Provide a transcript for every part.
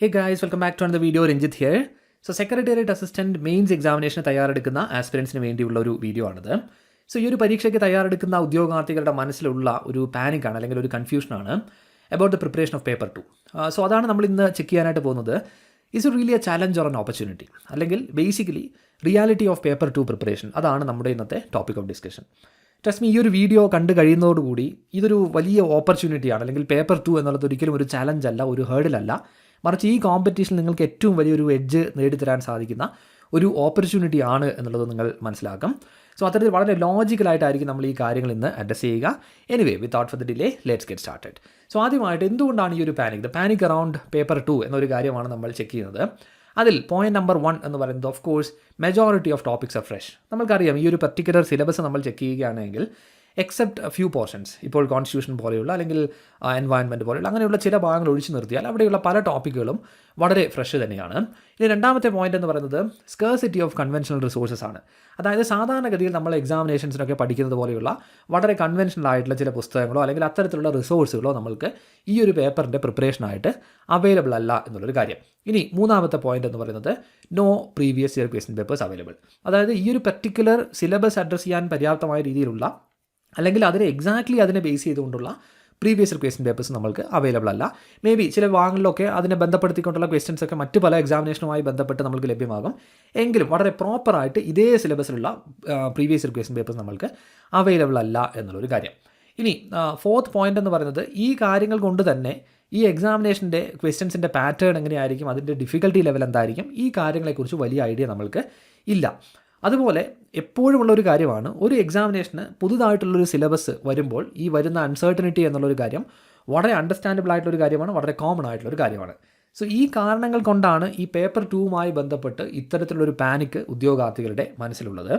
Hey guys welcome back to another video Ranjith here so secretariat assistant mains എക്സാമിനേഷന് തയ്യാറെടുക്കുന്ന ആസ്പിരൻസിന് വേണ്ടിയുള്ള ഒരു video ആണിത്. So ഈ ഒരു പരീക്ഷയ്ക്ക് തയ്യാറെടുക്കുന്ന ഉദ്യോഗാർത്ഥികളുടെ മനസ്സിലുള്ള ഒരു പാനിക്കാണ് അല്ലെങ്കിൽ ഒരു കൺഫ്യൂഷനാണ് about the preparation of paper two so അതാണ് നമ്മൾ ഇന്ന് ചെക്ക് ചെയ്യാനായിട്ട് പോകുന്നത്. Is really a challenge or an opportunity അല്ലെങ്കിൽ basically reality of paper two preparation അതാണ് നമ്മുടെ ഇന്നത്തെ topic of discussion trust me ഈ ഒരു വീഡിയോ കണ്ടു കഴിയുന്നതോടുകൂടി ഇതൊരു വലിയ ഓപ്പർച്യൂണിറ്റിയാണ് അല്ലെങ്കിൽ പേപ്പർ ടു എന്നുള്ളത് ഒരിക്കലും ഒരു ചലഞ്ച് അല്ല ഒരു ഹേർഡിലല്ല മറിച്ച് ഈ കോമ്പറ്റീഷൻ നിങ്ങൾക്ക് ഏറ്റവും വലിയൊരു എഡ്ജ് നേടിത്തരാൻ സാധിക്കുന്ന ഒരു ഓപ്പർച്യൂണിറ്റി ആണ് എന്നുള്ളത് നിങ്ങൾ മനസ്സിലാക്കും. സോ അത്തരത്തിൽ വളരെ ലോജിക്കലായിട്ടായിരിക്കും നമ്മൾ ഈ കാര്യങ്ങൾ ഇന്ന് അഡ്രസ് ചെയ്യുക. Anyway without for the delay let's get started so ആദ്യമായിട്ട് എന്തുകൊണ്ടാണ് ഈ ഒരു panic the panic around paper two എന്നൊരു കാര്യമാണ് നമ്മൾ ചെക്ക് ചെയ്യുന്നത്. അതിൽ പോയിന്റ് നമ്പർ വൺ എന്ന് പറയുന്നത് of course majority of topics are fresh നമ്മൾക്കറിയാം ഈ ഒരു പർട്ടിക്കുലർ സിലബസ് നമ്മൾ ചെക്ക് ചെയ്യുകയാണെങ്കിൽ എക്സെപ്റ്റ് ഫ്യൂ പോർഷൻസ് ഇപ്പോൾ കോൺസ്റ്റിറ്റ്യൂഷൻ പോലെയുള്ള അല്ലെങ്കിൽ എൻവയൺമെന്റ് പോലെയുള്ള അങ്ങനെയുള്ള ചില ഭാഗങ്ങൾ ഒഴിച്ചു നിർത്തിയാൽ അവിടെയുള്ള പല ടോപ്പിക്കുകളും വളരെ ഫ്രഷ് തന്നെയാണ്. ഇനി രണ്ടാമത്തെ പോയിന്റ് എന്ന് പറയുന്നത് സ്കേഴ്സിറ്റി ഓഫ് കൺവെൻഷണൽ റിസോഴ്സസ് ആണ്. അതായത് സാധാരണഗതിയിൽ നമ്മൾ എക്സാമിനേഷൻസിനൊക്കെ പഠിക്കുന്നത് പോലെയുള്ള വളരെ കൺവെൻഷണൽ ആയിട്ടുള്ള ചില പുസ്തകങ്ങളോ അല്ലെങ്കിൽ അത്തരത്തിലുള്ള റിസോഴ്സുകളോ നമ്മൾക്ക് ഈ ഒരു പേപ്പറിന്റെ പ്രിപ്പറേഷനായിട്ട് അവൈലബിൾ അല്ല എന്നുള്ളൊരു കാര്യം. ഇനി മൂന്നാമത്തെ പോയിന്റ് എന്ന് പറയുന്നത് no previous year question papers available അതായത് ഈ ഒരു പർട്ടിക്കുലർ സിലബസ് അഡ്രസ്സ് ചെയ്യാൻ പര്യാപ്തമായ രീതിയിലുള്ള അല്ലെങ്കിൽ അതിന് എക്സാക്ട്ലി അതിനെ ബേസ് ചെയ്തുകൊണ്ടുള്ള പ്രീവിയസ് ക്വസ്റ്റ്യൻ പേപ്പേഴ്സ് നമ്മൾക്ക് അവൈലബിൾ അല്ല. മേ ബി ചില ഭാഗങ്ങളിലൊക്കെ അതിനെ ബന്ധപ്പെടുത്തിക്കൊണ്ടുള്ള ക്വസ്റ്റ്യൻസ് ഒക്കെ മറ്റു പല എക്സാമിനേഷനുമായി ബന്ധപ്പെട്ട് നമുക്ക് ലഭ്യമാകും. എങ്കിലും വളരെ പ്രോപ്പറായിട്ട് ഇതേ സിലബസിലുള്ള പ്രീവിയസ് ക്വസ്റ്റ്യൻ പേപ്പേഴ്സ് നമ്മൾക്ക് അവൈലബിൾ അല്ല എന്നുള്ളൊരു കാര്യം. ഇനി ഫോർത്ത് പോയിന്റ് എന്ന് പറയുന്നത് ഈ കാര്യങ്ങൾ കൊണ്ട് തന്നെ ഈ എക്സാമിനേഷന്റെ ക്വസ്റ്റ്യൻസിന്റെ പാറ്റേൺ എങ്ങനെയായിരിക്കും അതിന്റെ ഡിഫിക്കൽട്ടി ലെവൽ എന്തായിരിക്കും ഈ കാര്യങ്ങളെക്കുറിച്ച് വലിയ ഐഡിയ നമ്മൾക്ക് ഇല്ല. അതുപോലെ എപ്പോഴുമുള്ള ഒരു കാര്യമാണ് ഒരു എക്സാമിനേഷന് പുതുതായിട്ടുള്ളൊരു സിലബസ് വരുമ്പോൾ ഈ വരുന്ന അൺസർട്ടനിറ്റി എന്നുള്ളൊരു കാര്യം വളരെ അണ്ടർസ്റ്റാൻഡബിൾ ആയിട്ടുള്ളൊരു കാര്യമാണ് വളരെ കോമൺ ആയിട്ടുള്ളൊരു കാര്യമാണ്. സോ ഈ കാരണങ്ങൾ കൊണ്ടാണ് ഈ പേപ്പർ ടൂവുമായി ബന്ധപ്പെട്ട് ഇത്തരത്തിലുള്ളൊരു പാനിക്ക് ഉദ്യോഗാർത്ഥികളുടെ മനസ്സിലുള്ളത്.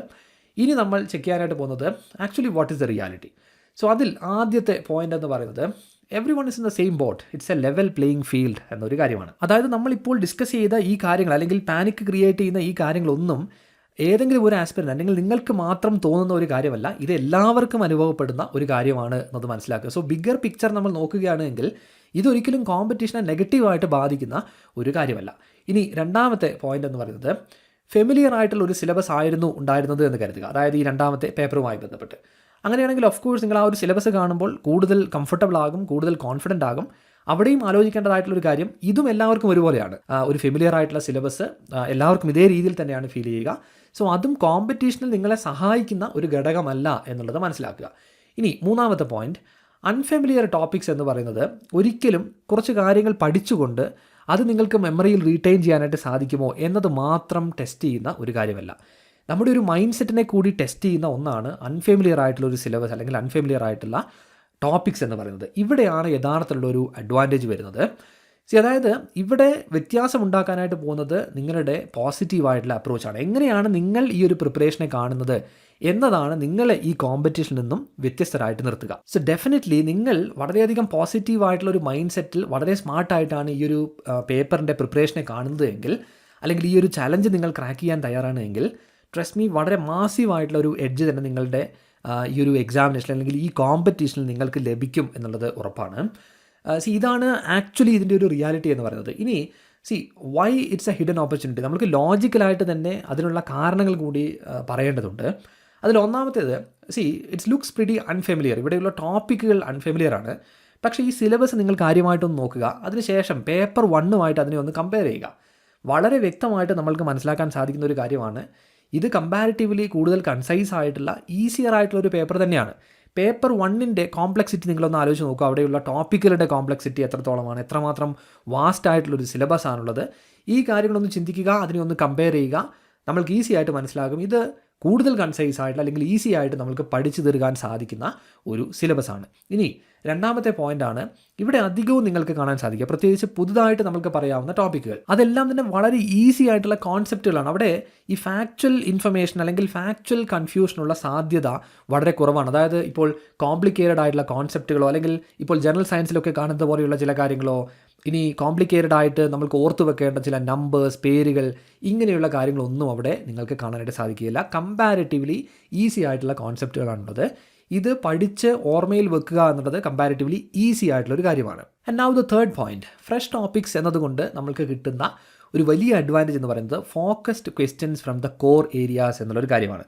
ഇനി നമ്മൾ ചെക്ക് ചെയ്യാനായിട്ട് പോകുന്നത് actually what is the reality so അതിൽ ആദ്യത്തെ പോയിന്റ് എന്ന് പറയുന്നത് everyone is in the same boat it's a level playing field എന്നൊരു കാര്യമാണ്. അതായത് നമ്മളിപ്പോൾ ഡിസ്കസ് ചെയ്ത ഈ കാര്യങ്ങൾ അല്ലെങ്കിൽ പാനിക് ക്രിയേറ്റ് ചെയ്യുന്ന ഈ കാര്യങ്ങളൊന്നും ഏതെങ്കിലും ഒരു ആസ്പിരന്റ് അല്ലെങ്കിൽ നിങ്ങൾക്ക് മാത്രം തോന്നുന്ന ഒരു കാര്യമല്ല ഇത് എല്ലാവർക്കും അനുഭവപ്പെടുന്ന ഒരു കാര്യമാണ് എന്നത് മനസ്സിലാക്കുക. സോ ബിഗ്ഗർ പിക്ചർ നമ്മൾ നോക്കുകയാണെങ്കിൽ ഇതൊരിക്കലും കോമ്പറ്റീഷനെ നെഗറ്റീവായിട്ട് ബാധിക്കുന്ന ഒരു കാര്യമല്ല. ഇനി രണ്ടാമത്തെ പോയിന്റ് എന്ന് പറയുന്നത് ഫെമിലിയർ ആയിട്ടുള്ള ഒരു സിലബസ് ആയിരുന്നു ഉണ്ടായിരുന്നത് എന്ന് കരുതുക. അതായത് ഈ രണ്ടാമത്തെ പേപ്പറുമായി ബന്ധപ്പെട്ട്. അങ്ങനെയാണെങ്കിൽ ഓഫ് കോഴ്സ് നിങ്ങൾ ആ ഒരു സിലബസ് കാണുമ്പോൾ കൂടുതൽ കംഫർട്ടബിൾ ആകും കൂടുതൽ കോൺഫിഡന്റ് ആകും. അവിടെയും ആലോചിക്കേണ്ടതായിട്ടുള്ള ഒരു കാര്യം ഇതും എല്ലാവർക്കും ഒരുപോലെയാണ്. ഒരു ഫെമിലിയർ ആയിട്ടുള്ള സിലബസ് എല്ലാവർക്കും ഇതേ രീതിയിൽ തന്നെയാണ് ഫീൽ ചെയ്യുക. സോ അതും കോമ്പറ്റീഷനിൽ നിങ്ങളെ സഹായിക്കുന്ന ഒരു ഘടകമല്ല എന്നുള്ളത് മനസ്സിലാക്കുക. ഇനി മൂന്നാമത്തെ പോയിന്റ് അൺഫെമിലിയർ ടോപ്പിക്സ് എന്ന് പറയുന്നത് ഒരിക്കലും കുറച്ച് കാര്യങ്ങൾ പഠിച്ചുകൊണ്ട് അത് നിങ്ങൾക്ക് മെമ്മറിയിൽ റീറ്റെയിൻ ചെയ്യാനായിട്ട് സാധിക്കുമോ എന്നത് മാത്രം ടെസ്റ്റ് ചെയ്യുന്ന ഒരു കാര്യമല്ല. നമ്മുടെ ഒരു മൈൻഡ് സെറ്റിനെ കൂടി ടെസ്റ്റ് ചെയ്യുന്ന ഒന്നാണ് അൺഫെമിലിയർ ആയിട്ടുള്ള ഒരു സിലബസ് അല്ലെങ്കിൽ അൺഫെമിലിയർ ആയിട്ടുള്ള ടോപ്പിക്സ് എന്ന് പറയുന്നത്. ഇവിടെയാണ് യഥാർത്ഥത്തിലുള്ള ഒരു അഡ്വാന്റേജ് വരുന്നത്. സി അതായത് ഇവിടെ വ്യത്യാസം ഉണ്ടാക്കാനായിട്ട് പോകുന്നത് നിങ്ങളുടെ പോസിറ്റീവായിട്ടുള്ള അപ്രോച്ചാണ് എങ്ങനെയാണ് നിങ്ങൾ ഈ ഒരു പ്രിപ്പറേഷനെ കാണുന്നത് എന്നതാണ് നിങ്ങളെ ഈ കോമ്പറ്റീഷനിൽ നിന്നും വ്യത്യസ്തരായിട്ട് നിർത്തുക. സോ ഡെഫിനറ്റ്ലി നിങ്ങൾ വളരെയധികം പോസിറ്റീവ് ആയിട്ടുള്ള ഒരു മൈൻഡ് സെറ്റിൽ വളരെ സ്മാർട്ടായിട്ടാണ് ഈ ഒരു പേപ്പറിന്റെ പ്രിപ്പറേഷനെ കാണുന്നത് എങ്കിൽ അല്ലെങ്കിൽ ഈ ഒരു ചലഞ്ച് നിങ്ങൾ ക്രാക്ക് ചെയ്യാൻ തയ്യാറാണ് എങ്കിൽ ട്രസ്റ്റ് മീ വളരെ മാസീവ് ആയിട്ടുള്ള ഒരു എഡ്ജ് തന്നെ നിങ്ങളുടെ ഈ ഒരു എക്സാമിനേഷൻ അല്ലെങ്കിൽ ഈ കോമ്പറ്റീഷനിൽ നിങ്ങൾക്ക് ലഭിക്കും എന്നുള്ളത് ഉറപ്പാണ്. സി ഇതാണ് ആക്ച്വലി ഇതിന്റെ ഒരു റിയാലിറ്റി എന്ന് പറയുന്നത്. ഇനി see why it's a hidden opportunity നമുക്ക് ലോജിക്കലായിട്ട് തന്നെ അതിനുള്ള കാരണങ്ങൾ കൂടി പറയേണ്ടതുണ്ട്. അതിൽ ഒന്നാമത്തേത് see it's looks pretty unfamiliar ഇവിടെയുള്ള ടോപ്പിക്കുകൾ അൺഫെമിലിയർ ആണ്. പക്ഷേ ഈ സിലബസ് നിങ്ങൾ കാര്യമായിട്ടൊന്ന് നോക്കുക. അതിനുശേഷം പേപ്പർ വണ്ണുമായിട്ട് അതിനെ ഒന്ന് കമ്പയർ ചെയ്യുക. വളരെ വ്യക്തമായിട്ട് നമ്മൾക്ക് മനസ്സിലാക്കാൻ സാധിക്കുന്ന ഒരു കാര്യമാണ്. ഇത് കമ്പാരിറ്റീവ്ലി കൂടുതൽ കൺസൈസ് ആയിട്ടുള്ള ഈസിയർ ആയിട്ടുള്ള ഒരു പേപ്പർ തന്നെയാണ്. പേപ്പർ വണ്ണിന്റെ കോംപ്ലക്സിറ്റി നിങ്ങളൊന്ന് ആലോചിച്ച് നോക്കുക. അവിടെയുള്ള ടോപ്പിക്കുകളുടെ കോംപ്ലക്സിറ്റി എത്രത്തോളമാണ്? എത്രമാത്രം വാസ്റ്റ് ആയിട്ടുള്ളൊരു സിലബസ് ആണുള്ളത്? ഈ കാര്യങ്ങളൊന്ന് ചിന്തിക്കുക അതിനെ ഒന്ന് കമ്പയർ ചെയ്യുക. നമ്മൾക്ക് ഈസി ആയിട്ട് മനസ്സിലാകും. ഇത് കൂടുതൽ കൺസൈസ് ആയിട്ട് അല്ലെങ്കിൽ ഈസി ആയിട്ട് നമുക്ക് പഠിച്ചു തീർക്കാൻ സാധിക്കുന്ന ഒരു സിലബസ് ആണ്. ഇനി രണ്ടാമത്തെ പോയിന്റ് ആണ്. ഇവിടെ അധികവും നിങ്ങൾക്ക് കാണാൻ സാധിക്കുക പ്രത്യേകിച്ച് പുതുതായിട്ട് നമുക്ക് പറയാവുന്ന ടോപ്പിക്കുകൾ അതെല്ലാം തന്നെ വളരെ ഈസി ആയിട്ടുള്ള കോൺസെപ്റ്റുകളാണ് അവിടെ ഈ ഫാക്ച്വൽ ഇൻഫർമേഷൻ അല്ലെങ്കിൽ ഫാക്ച്വൽ കൺഫ്യൂഷനുള്ള സാധ്യത വളരെ കുറവാണ്. അതായത് ഇപ്പോൾ കോംപ്ലിക്കേറ്റഡ് ആയിട്ടുള്ള കോൺസെപ്റ്റുകളോ അല്ലെങ്കിൽ ഇപ്പോൾ ജനറൽ സയൻസിലൊക്കെ കാണുന്ന പോലെയുള്ള ചില കാര്യങ്ങളോ ഇനി കോംപ്ലിക്കേറ്റഡ് ആയിട്ട് നമ്മൾക്ക് ഓർത്ത് വെക്കേണ്ട ചില നമ്പേഴ്സ് പേരുകൾ ഇങ്ങനെയുള്ള കാര്യങ്ങളൊന്നും അവിടെ നിങ്ങൾക്ക് കാണാനായിട്ട് സാധിക്കുകയില്ല. കമ്പാരിറ്റീവ്ലി ഈസി ആയിട്ടുള്ള കോൺസെപ്റ്റുകളാണുള്ളത് ഇത് പഠിച്ച് ഓർമ്മയിൽ വെക്കുക എന്നുള്ളത് കമ്പാരിറ്റീവ്ലി ഈസി ആയിട്ടുള്ള ഒരു കാര്യമാണ്. And now the third point fresh topics എന്നതുകൊണ്ട് നമുക്ക് കിട്ടുന്ന ഒരു വലിയ അഡ്വാന്റേജ് എന്ന് പറയുന്നത് focused questions from the core areas എന്നുള്ളൊരു കാര്യമാണ്.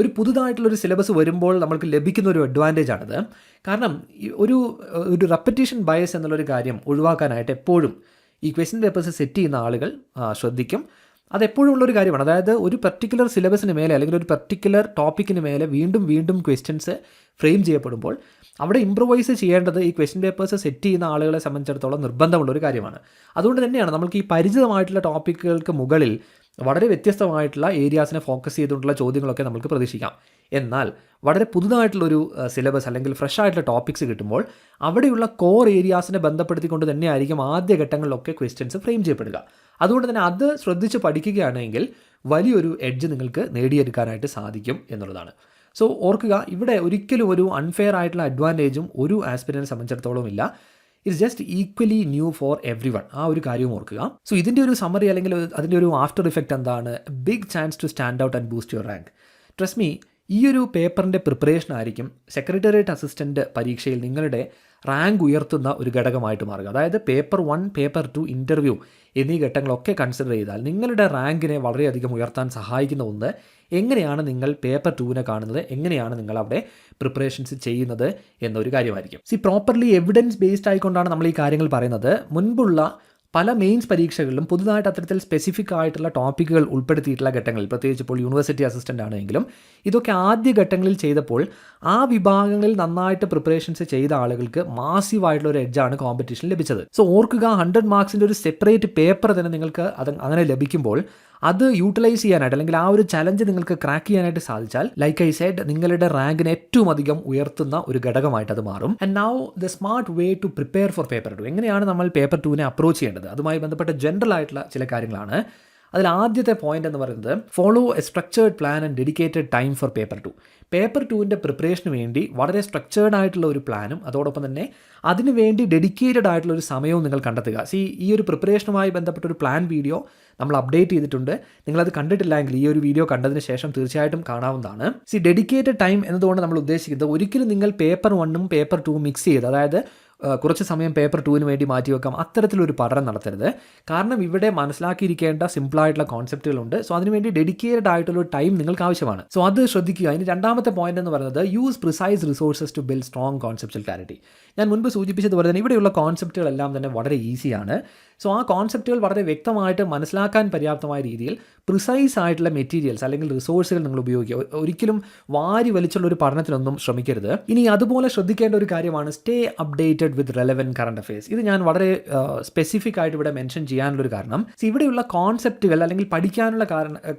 ഒരു പുതുതായിട്ടുള്ളൊരു സിലബസ് വരുമ്പോൾ നമ്മൾക്ക് ലഭിക്കുന്ന ഒരു അഡ്വാന്റേജ് ആണിത്. കാരണം ഒരു ഒരു റെപ്പറ്റീഷൻ ബയസ് എന്നുള്ളൊരു കാര്യം ഒഴിവാക്കാനായിട്ട് എപ്പോഴും ഈ ക്വസ്റ്റ്യൻ പേപ്പേഴ്സ് സെറ്റ് ചെയ്യുന്ന ആളുകൾ ശ്രദ്ധിക്കും. അതെപ്പോഴും ഉള്ളൊരു കാര്യമാണ്. അതായത് ഒരു പെർട്ടിക്കുലർ സിലബസിന് മേലെ അല്ലെങ്കിൽ ഒരു പെർട്ടിക്കുലർ ടോപ്പിക്കിന് മേലെ വീണ്ടും വീണ്ടും ക്വസ്റ്റ്യൻസ് ഫ്രെയിം ചെയ്യപ്പെടുമ്പോൾ അവിടെ ഇമ്പ്രൂവൈസ് ചെയ്യേണ്ടത് ഈ ക്വസ്റ്റ്യൻ പേപ്പേഴ്സ് സെറ്റ് ചെയ്യുന്ന ആളുകളെ സംബന്ധിച്ചിടത്തോളം നിർബന്ധമുള്ള ഒരു കാര്യമാണ്. അതുകൊണ്ട് തന്നെയാണ് നമുക്ക് ഈ പരിചിതമായിട്ടുള്ള ടോപ്പിക്കുകൾക്ക് മുകളിൽ വളരെ വ്യത്യസ്തമായിട്ടുള്ള ഏരിയാസിനെ ഫോക്കസ് ചെയ്തുകൊണ്ടുള്ള ചോദ്യങ്ങളൊക്കെ നമുക്ക് പ്രതീക്ഷിക്കാം. എന്നാൽ വളരെ പുതുതായിട്ടുള്ളൊരു സിലബസ് അല്ലെങ്കിൽ ഫ്രഷ് ആയിട്ടുള്ള ടോപ്പിക്സ് കിട്ടുമ്പോൾ അവിടെയുള്ള കോർ ഏരിയാസിനെ ബന്ധപ്പെടുത്തിക്കൊണ്ട് തന്നെയായിരിക്കും ആദ്യ ഘട്ടങ്ങളിലൊക്കെ ക്വസ്റ്റ്യൻസ് ഫ്രെയിം ചെയ്യപ്പെടുക. അതുകൊണ്ട് തന്നെ അത് ശ്രദ്ധിച്ച് പഠിക്കുകയാണെങ്കിൽ വലിയൊരു എഡ്ജ് നിങ്ങൾക്ക് നേടിയെടുക്കാനായിട്ട് സാധിക്കും എന്നുള്ളതാണ്. സോ ഓർക്കുക ഇവിടെ ഒരിക്കലും ഒരു അൺഫെയർ ആയിട്ടുള്ള അഡ്വാന്റേജും ഒരു ആസ്പിരനെ സംബന്ധിച്ചിടത്തോളം ഇല്ല it's just equally new for everyone ആ ഒരു കാര്യവും ഓർക്കുക. സോ ഇതിന്റെ ഒരു സമറി അല്ലെങ്കിൽ അതിന്റെ ഒരു ആഫ്റ്റർ ഇഫക്റ്റ് എന്താണ്? Big chance to stand out and boost your rank trust me ഈ ഒരു പേപ്പറിന്റെ പ്രിപ്പറേഷൻ ആയിരിക്കും സെക്രട്ടേറിയറ്റ് അസിസ്റ്റന്റ് പരീക്ഷയിൽ നിങ്ങളുടെ റാങ്ക് ഉയർത്തുന്ന ഒരു ഘടകമായിട്ട് മാറുക. അതായത് paper one paper two interview എന്നീ ഘട്ടങ്ങളൊക്കെ കൺസിഡർ ചെയ്താൽ നിങ്ങളുടെ റാങ്കിനെ വളരെയധികം ഉയർത്താൻ സഹായിക്കുന്ന ഒന്ന് എങ്ങനെയാണ് നിങ്ങൾ പേപ്പർ ടൂവിനെ കാണുന്നത് എങ്ങനെയാണ് നിങ്ങൾ അവിടെ പ്രിപ്പറേഷൻസ് ചെയ്യുന്നത് എന്നൊരു കാര്യമായിരിക്കും. സി പ്രോപ്പർലി എവിഡൻസ് ബേസ്ഡ് ആയിക്കൊണ്ടാണ് നമ്മൾ ഈ കാര്യങ്ങൾ പറയുന്നത്. മുൻപുള്ള പല മെയിൻസ് പരീക്ഷകളിലും പുതുതായിട്ട് അത്തരത്തിൽ സ്പെസിഫിക് ആയിട്ടുള്ള ടോപ്പിക്കുകൾ ഉൾപ്പെടുത്തിയിട്ടുള്ള ഘട്ടങ്ങളിൽ പ്രത്യേകിച്ച് ഇപ്പോൾ യൂണിവേഴ്സിറ്റി അസിസ്റ്റന്റ് ആണെങ്കിലും ഇതൊക്കെ ആദ്യ ഘട്ടങ്ങളിൽ ചെയ്തപ്പോൾ ആ വിഭാഗങ്ങളിൽ നന്നായിട്ട് പ്രിപ്പറേഷൻസ് ചെയ്ത ആളുകൾക്ക് മാസീവ് ആയിട്ടുള്ള ഒരു എഡ്ജാണ് കോമ്പറ്റീഷൻ ലഭിച്ചത്. സോ ഓർക്കുക ഹൺഡ്രഡ് മാർക്സിന്റെ ഒരു സെപ്പറേറ്റ് പേപ്പർ തന്നെ നിങ്ങൾക്ക് അത് അങ്ങനെ ലഭിക്കുമ്പോൾ അത് യൂട്ടിലൈസ് ചെയ്യാനായിട്ട് അല്ലെങ്കിൽ ആ ഒരു ചലഞ്ച് നിങ്ങൾക്ക് ക്രാക്ക് ചെയ്യാനായിട്ട് സാധിച്ചാൽ ലൈക്ക് ഐ സെഡ് നിങ്ങളുടെ റാങ്കിനെ ഏറ്റവും അധികം ഉയർത്തുന്ന ഒരു ഘടകമായിട്ട് അത് മാറും. And now the smart way to prepare for paper two എങ്ങനെയാണ് നമ്മൾ പേപ്പർ ടുവിനെ അപ്രോച്ച് ചെയ്യേണ്ടത്? അതുമായി ബന്ധപ്പെട്ട ജനറൽ ആയിട്ടുള്ള ചില കാര്യങ്ങളാണ്. അതിൽ ആദ്യത്തെ പോയിന്റ് എന്ന് പറയുന്നത് follow a structured plan and dedicated time for paper two paper ടുവിന്റെ പ്രിപ്പറേഷന് വേണ്ടി വളരെ സ്ട്രക്ചേർഡ് ആയിട്ടുള്ള ഒരു പ്ലാനും അതോടൊപ്പം തന്നെ അതിന് വേണ്ടി ഡെഡിക്കേറ്റഡ് ആയിട്ടുള്ള ഒരു സമയവും നിങ്ങൾ കണ്ടെത്തുക. സി ഈ ഒരു പ്രിപ്പറേഷനുമായി ബന്ധപ്പെട്ട ഒരു പ്ലാൻ വീഡിയോ നമ്മൾ അപ്ഡേറ്റ് ചെയ്തിട്ടുണ്ട്. നിങ്ങളത് കണ്ടിട്ടില്ലെങ്കിൽ ഈ ഒരു വീഡിയോ കണ്ടതിന് ശേഷം തീർച്ചയായിട്ടും കാണാവുന്നതാണ്. സി ഡെഡിക്കേറ്റഡ് ടൈം എന്നതുകൊണ്ട് നമ്മൾ ഉദ്ദേശിക്കുന്നത് ഒരിക്കലും നിങ്ങൾ പേപ്പർ വണ്ണും പേപ്പർ ടൂവും മിക്സ് ചെയ്ത് അതായത് കുറച്ച് സമയം പേപ്പർ ടൂവിന് വേണ്ടി മാറ്റി വെക്കാം. അത്തരത്തിലൊരു പഠനം നടത്തരുത്. കാരണം ഇവിടെ മനസ്സിലാക്കിയിരിക്കേണ്ട സിമ്പിളായിട്ടുള്ള കോൺസെപ്റ്റുകളുണ്ട് സോ അതിനുവേണ്ടി ഡെഡിക്കേറ്റഡ് ആയിട്ടുള്ള ടൈം നിങ്ങൾക്ക് ആവശ്യമാണ്. സോ അത് ശ്രദ്ധിക്കുക. അതിന് രണ്ടാമത്തെ പോയിന്റ് എന്ന് പറയുന്നത് use precise resources to build strong conceptual clarity ഞാൻ മുൻപ് സൂചിപ്പിച്ചതുപോലെ തന്നെ ഇവിടെയുള്ള കോൺസെപ്റ്റുകളെല്ലാം തന്നെ വളരെ ഈസിയാണ് സോ ആ കോൺസെപ്റ്റുകൾ വളരെ വ്യക്തമായിട്ട് മനസ്സിലാക്കാൻ പര്യാപ്തമായ രീതിയിൽ പ്രിസൈസ് ആയിട്ടുള്ള മെറ്റീരിയൽസ് അല്ലെങ്കിൽ റിസോഴ്സുകൾ നിങ്ങൾ ഉപയോഗിക്കുക. ഒരിക്കലും വാരി വലിച്ചുള്ള ഒരു പഠനത്തിനൊന്നും ശ്രമിക്കരുത്. ഇനി അതുപോലെ ശ്രദ്ധിക്കേണ്ട ഒരു കാര്യമാണ് stay updated with relevant current affairs ഇത് ഞാൻ വളരെ സ്പെസിഫിക് ആയിട്ട് ഇവിടെ മെൻഷൻ ചെയ്യാനുള്ള ഒരു കാരണം. ഇവിടെയുള്ള കോൺസെപ്റ്റുകൾ അല്ലെങ്കിൽ പഠിക്കാനുള്ള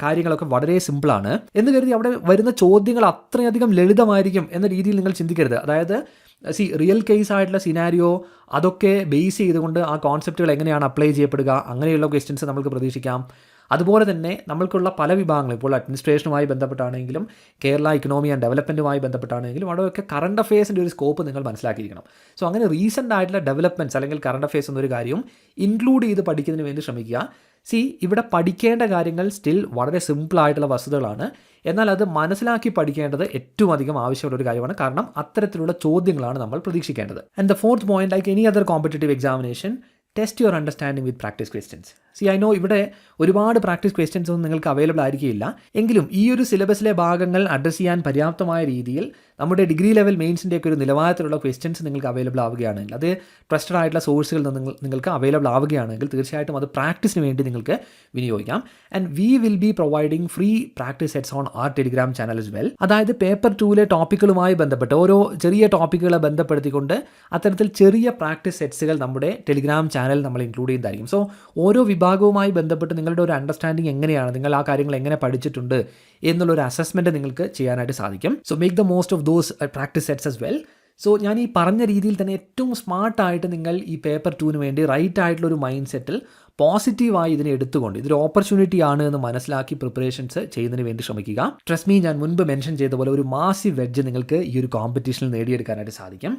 കാര്യങ്ങളൊക്കെ വളരെ സിമ്പിളാണ് എന്ന് കരുതി അവിടെ വരുന്ന ചോദ്യങ്ങൾ അത്രയധികം ലളിതമായിരിക്കും എന്ന രീതിയിൽ നിങ്ങൾ ചിന്തിക്കരുത്. അതായത് സി റിയൽ കേസ് ആയിട്ടുള്ള സിനാരിയോ അതൊക്കെ ബേസ് ചെയ്തുകൊണ്ട് ആ കോൺസെപ്റ്റുകൾ എങ്ങനെയാണ് അപ്ലൈ ചെയ്യപ്പെടുക അങ്ങനെയുള്ള ക്വസ്റ്റ്യൻസ് നമുക്ക് പ്രതീക്ഷിക്കാം. അതുപോലെ തന്നെ നമ്മൾക്കുള്ള പല വിഭാഗങ്ങളും ഇപ്പോൾ അഡ്മിനിസ്ട്രേഷനുമായി ബന്ധപ്പെട്ടാണെങ്കിലും കേരള ഇക്കണോമി ആൻഡ് ഡെവലപ്മെന്റുമായി ബന്ധപ്പെട്ടാണെങ്കിലും അവിടെയൊക്കെ കറണ്ട് അഫയേഴ്സിന്റെ ഒരു സ്കോപ്പ് നിങ്ങൾ മനസ്സിലാക്കിയിരിക്കണം. സോ അങ്ങനെ റീസെന്റ് ആയിട്ടുള്ള ഡെവലപ്മെന്റ്സ് അല്ലെങ്കിൽ കറണ്ട് അഫയേഴ്സ് എന്നൊരു കാര്യവും ഇൻക്ലൂഡ് ചെയ്ത് പഠിക്കുന്നതിന് വേണ്ടി ശ്രമിക്കുക. സി ഇവിടെ പഠിക്കേണ്ട കാര്യങ്ങൾ സ്റ്റിൽ വളരെ സിമ്പിൾ ആയിട്ടുള്ള വസ്തുതകളാണ്. എന്നാൽ അത് മനസ്സിലാക്കി പഠിക്കേണ്ടത് ഏറ്റവും അധികം ആവശ്യമുള്ള ഒരു കാര്യമാണ്. കാരണം അത്തരത്തിലുള്ള ചോദ്യങ്ങളാണ് നമ്മൾ പ്രതീക്ഷിക്കേണ്ടത്. And the fourth point like any other competitive examination test your understanding with practice questions see I know ഇവിടെ ഒരുപാട് പ്രാക്ടീസ് ക്വസ്റ്റ്യൻസ് ഒന്നും നിങ്ങൾക്ക് അവൈലബിൾ ആയിരിക്കില്ല എങ്കിലും ഈ ഒരു സിലബസിലെ ഭാഗങ്ങൾ അഡ്രസ്സ് ചെയ്യാൻ പര്യാപ്തമായ രീതിയിൽ നമ്മുടെ ഡിഗ്രി ലെവൽ മെയിൻസിന്റെ ഒക്കെ ഒരു നിലവാരത്തിലുള്ള ക്വസ്റ്റ്യൻസ് നിങ്ങൾക്ക് അവൈലബിൾ ആവുകയാണെങ്കിൽ അത് ട്രസ്റ്റഡ് ആയിട്ടുള്ള സോഴ്സുകളിൽ നിന്ന് നിങ്ങൾ- നിങ്ങൾക്ക് അവൈലബിൾ ആവുകയാണെങ്കിൽ തീർച്ചയായിട്ടും അത് പ്രാക്ടീസിന് വേണ്ടി നിങ്ങൾക്ക് വിനിയോഗിക്കാം. And we will be providing free practice sets on our Telegram channel as well അതായത് പേപ്പർ ടൂവിലെ ടോപ്പിക്കുകളുമായി ബന്ധപ്പെട്ട് ഓരോ ചെറിയ ടോപ്പിക്കുകളെ ബന്ധപ്പെടുത്തിക്കൊണ്ട് അത്തരത്തിൽ ചെറിയ പ്രാക്ടീസ് സെറ്റ്സുകൾ നമ്മുടെ ടെലിഗ്രാം ചാനൽ നമ്മൾ ഇൻക്ലൂഡ് ചെയ്യുന്നതായിരിക്കും. സോ ഓരോ വിഭാഗവുമായി ബന്ധപ്പെട്ട് നിങ്ങളുടെ ഒരു അണ്ടർസ്റ്റാൻഡിങ് എങ്ങനെയാണ്? നിങ്ങൾ ആ കാര്യങ്ങൾ എങ്ങനെ പഠിച്ചിട്ടുണ്ട്? എന്നുള്ള ഒരു അസസ്മെന്റ് നിങ്ങൾക്ക് ചെയ്യാനായിട്ട് സാധിക്കും. So make the most of those practice sets as well so ഞാൻ ഈ പറഞ്ഞ രീതിയിൽ തന്നെ ഏറ്റവും സ്മാർട്ടായിട്ട് നിങ്ങൾ ഈ പേപ്പർ ടൂവിന് വേണ്ടി റൈറ്റ് ആയിട്ടുള്ള ഒരു മൈൻഡ് സെറ്റിൽ പോസിറ്റീവായി ഇതിനെ എടുത്തുകൊണ്ട് ഇതൊരു ഓപ്പർച്യൂണിറ്റി ആണ് എന്ന് മനസ്സിലാക്കി പ്രിപ്പറേഷൻസ് ചെയ്യുന്നതിന് വേണ്ടി ശ്രമിക്കുക. ട്രസ്റ്റ് മീ ഞാൻ മുൻപ് മെൻഷൻ ചെയ്ത പോലെ ഒരു മാസി വെഡ്ജ് നിങ്ങൾക്ക് ഈ ഒരു കോമ്പറ്റീഷനിൽ നേടിയെടുക്കാനായിട്ട് സാധിക്കും.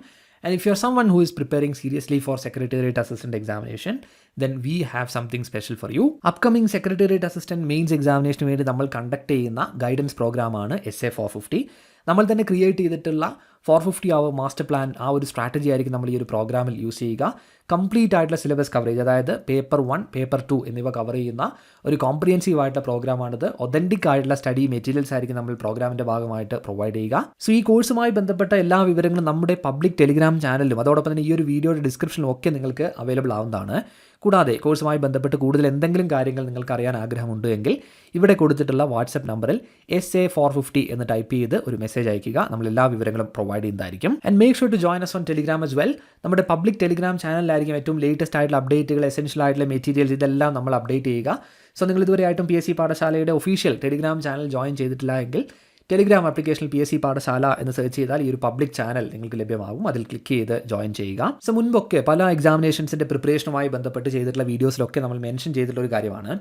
Someone who is preparing seriously for secretariat assistant examination then we have something special for you upcoming secretariat assistant mains എക്സാമിനേഷന് വേണ്ടി നമ്മൾ കണ്ടക്ട് ചെയ്യുന്ന ഗൈഡൻസ് പ്രോഗ്രാമാണ് എസ് എ ഫോർ ഫിഫ്റ്റി നമ്മൾ തന്നെ ക്രിയേറ്റ് ചെയ്തിട്ടുള്ള four fifty hour master plan ആ ഒരു strategy ആയിരിക്കും നമ്മൾ ഈ ഒരു പ്രോഗ്രാമിൽ യൂസ് ചെയ്യുക. കംപ്ലീറ്റ് ആയിട്ടുള്ള സിലബസ് കവറേജ് അതായത് പേപ്പർ വൺ പേപ്പർ ടു എന്നിവ കവർ ചെയ്യുന്ന ഒരു കോംപ്രിഹെൻസീവ് ആയിട്ടുള്ള പ്രോഗ്രാമാണിത് ഒതന്റിക് ആയിട്ടുള്ള സ്റ്റഡി മെറ്റീരിയൽസ് ആയിരിക്കും നമ്മൾ പ്രോഗ്രാമിന്റെ ഭാഗമായിട്ട് പ്രൊവൈഡ് ചെയ്യുക. സോ ഈ കോഴ്സുമായി ബന്ധപ്പെട്ട എല്ലാ വിവരങ്ങളും നമ്മുടെ പബ്ലിക് ടെലിഗ്രാം ചാനലിലും അതോടൊപ്പം തന്നെ ഈ ഒരു വീഡിയോയുടെ ഡിസ്ക്രിപ്ഷനിലും ഒക്കെ നിങ്ങൾക്ക് അവൈലബിൾ ആവുന്നതാണ്. കൂടാതെ കോഴ്സുമായി ബന്ധപ്പെട്ട് കൂടുതൽ എന്തെങ്കിലും കാര്യങ്ങൾ നിങ്ങൾക്ക് അറിയാൻ ആഗ്രഹമുണ്ട് എങ്കിൽ ഇവിടെ കൊടുത്തിട്ടുള്ള വാട്സപ്പ് നമ്പറിൽ എസ് എ ഫോർ ഫിഫ്റ്റി എന്ന് ടൈപ്പ് ചെയ്ത് ഒരു മെസ്സേജ് അയക്കുക നമ്മൾ എല്ലാ വിവരങ്ങളും പ്രൊവൈഡ് ചെയ്യുന്നതായിരിക്കും and make sure to join us on Telegram as well നമ്മുടെ പബ്ലിക് ടെലിഗ്രാം ചാനലിലായിരിക്കും ഏറ്റവും ലേറ്റസ്റ്റ് ആയിട്ടുള്ള അപ്ഡേറ്റുകൾ എസെൻഷ്യൽ ആയിട്ടുള്ള മെറ്റീരിയൽസ് ഇതെല്ലാം നമ്മൾ അപ്ഡേറ്റ് ചെയ്യുക. സോ നിങ്ങൾ ഇതുവരെയായിട്ടും പി എസ് സി പാഠശാലയുടെ ഒഫീഷ്യൽ ടെലിഗ്രാം ചാനൽ ജോയിൻ ചെയ്തിട്ടില്ല എങ്കിൽ ടെലിഗ്രാം ആപ്ലിക്കേഷനിൽ പി എസ് സി പാഠശാല എന്ന് സെർച്ച് ചെയ്താൽ ഈ ഒരു പബ്ലിക് ചാനൽ നിങ്ങൾക്ക് ലഭ്യമാകും. അതിൽ ക്ലിക്ക് ചെയ്ത് ജോയിൻ ചെയ്യുക. സോ മുൻപൊക്കെ പല എക്സാമിനേഷൻസിന്റെ പ്രിപ്പറേഷനുമായി ബന്ധപ്പെട്ട് ചെയ്തിട്ടുള്ള വീഡിയോസിലൊക്കെ നമ്മൾ മെൻഷൻ ചെയ്തിട്ടുള്ള ഒരു കാര്യമാണ്.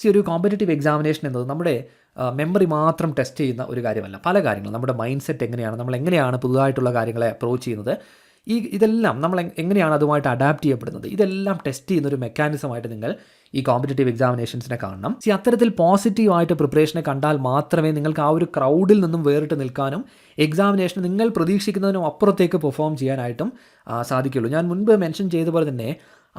സി ഒരു കോമ്പറ്റേറ്റീവ് എക്സാമിനേഷൻ എന്നത് നമ്മുടെ മെമ്മറി മാത്രം ടെസ്റ്റ് ചെയ്യുന്ന ഒരു കാര്യമല്ല. പല കാര്യങ്ങളും. നമ്മുടെ മൈൻഡ് സെറ്റ് എങ്ങനെയാണ് നമ്മൾ എങ്ങനെയാണ് പുതുതായിട്ടുള്ള കാര്യങ്ങളെ അപ്രോച്ച് ചെയ്യുന്നത്. ഈ ഇതെല്ലാം നമ്മൾ എങ്ങനെയാണ് അതുമായിട്ട് അഡാപ്റ്റ് ചെയ്യപ്പെടുന്നത്? ഇതെല്ലാം ടെസ്റ്റ് ചെയ്യുന്ന ഒരു മെക്കാനിസമായിട്ട് നിങ്ങൾ ഈ കോമ്പറ്റേറ്റീവ് എക്സാമിനേഷൻസിനെ കാണണം. സി അത്തരത്തിൽ പോസിറ്റീവായിട്ട് പ്രിപ്പറേഷനെ കണ്ടാൽ മാത്രമേ നിങ്ങൾക്ക് ആ ഒരു ക്രൗഡിൽ നിന്നും വേറിട്ട് നിൽക്കാനും എക്സാമിനേഷൻ നിങ്ങൾ പ്രതീക്ഷിക്കുന്നതിനും അപ്പുറത്തേക്ക് പെർഫോം ചെയ്യാനായിട്ടും സാധിക്കുള്ളൂ ഞാൻ മുൻപ് മെൻഷൻ ചെയ്ത പോലെ തന്നെ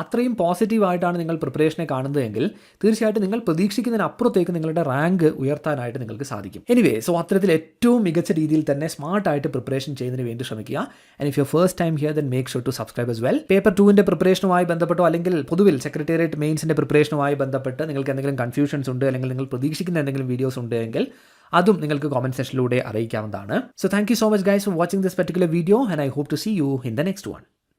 അത്രയും പോസിറ്റീവായിട്ടാണ് നിങ്ങൾ പ്രിപ്പറേഷനെ കാണുന്നതെങ്കിൽ തീർച്ചയായിട്ടും നിങ്ങൾ പ്രതീക്ഷിക്കുന്നതിന് അപ്പുറത്തേക്ക് നിങ്ങളുടെ റാങ്ക് ഉയർത്താനായിട്ട് നിങ്ങൾക്ക് സാധിക്കും. എനിവേ സോ അത്തരത്തിൽ ഏറ്റവും മികച്ച രീതിയിൽ തന്നെ സ്മാർട്ടായിട്ട് പ്രിപ്പറേഷൻ ചെയ്യുന്നതിന് വേണ്ടി ശ്രമിക്കുക. And if you first time here then make sure to subscribe as well paper ടുവിന്റെ പ്രിപ്പറേഷനുമായി ബന്ധപ്പെട്ടോ അല്ലെങ്കിൽ പൊതുവിൽ സെക്രട്ടേറിയറ്റ് മെയിൻസിന്റെ പ്രിപ്പറേഷനുമായി ബന്ധപ്പെട്ട് നിങ്ങൾക്ക് എന്തെങ്കിലും കൺഫ്യൂഷൻസ് ഉണ്ട് അല്ലെങ്കിൽ നിങ്ങൾ പ്രതീക്ഷിക്കുന്ന എന്തെങ്കിലും വീഡിയോസ് ഉണ്ട് എങ്കിൽ അതും നിങ്ങൾക്ക് കോമന്റ് സെക്ഷനിലൂടെ അറിയിക്കാവുന്നതാണ്. So thank you so much guys for watching this particular video and I hope to see you in the next one